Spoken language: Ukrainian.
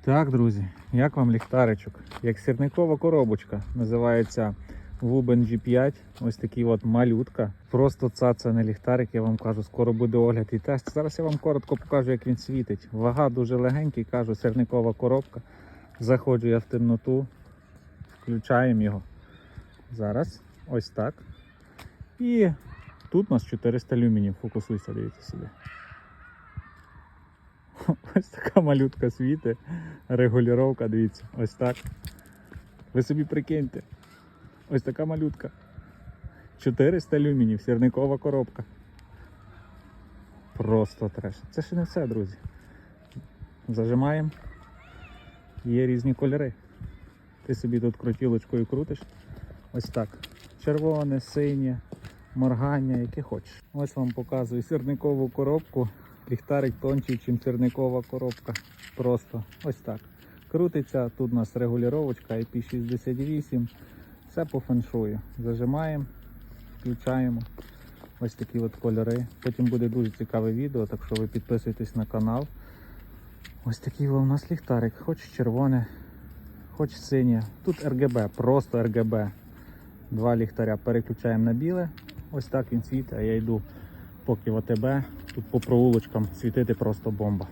Так, друзі, як вам ліхтаричок? Як сірникова коробочка. Називається Wuben G5. Ось такий от малютка. Просто цаца не ліхтарик, я вам кажу, скоро буде огляд і тест. Зараз я вам коротко покажу, як він світить. Вага дуже легенький, кажу, сірникова коробка. Заходжу я в темноту, включаємо його. Зараз, ось так. І тут у нас 400 люмінів. Фокусуйся, дивіться сюди. Ось така малютка світить. Регулювання, дивіться, ось так. Ви собі прикиньте. Ось така малютка. 400 люмінів, сірникова коробка. Просто треш. Це ще не все, друзі. Зажимаємо. Є різні кольори. Ти собі тут крутілочкою крутиш. Ось так. Червоне, синє, моргання, яке хочеш. Ось вам показую сірникову коробку. Ліхтарик тончий, чим сірникова коробка. Просто ось так. Крутиться, тут у нас регулювання IP68. Все по феншую. Зажимаємо, включаємо. Ось такі от кольори. Потім буде дуже цікаве відео, так що ви підписуйтесь на канал. Ось такий у нас ліхтарик, хоч червоне, хоч синє. Тут RGB, просто RGB. Два ліхтаря переключаємо на біле. Ось так він світить, а я йду поки в АТБ. Тут по проулочкам світити просто бомба.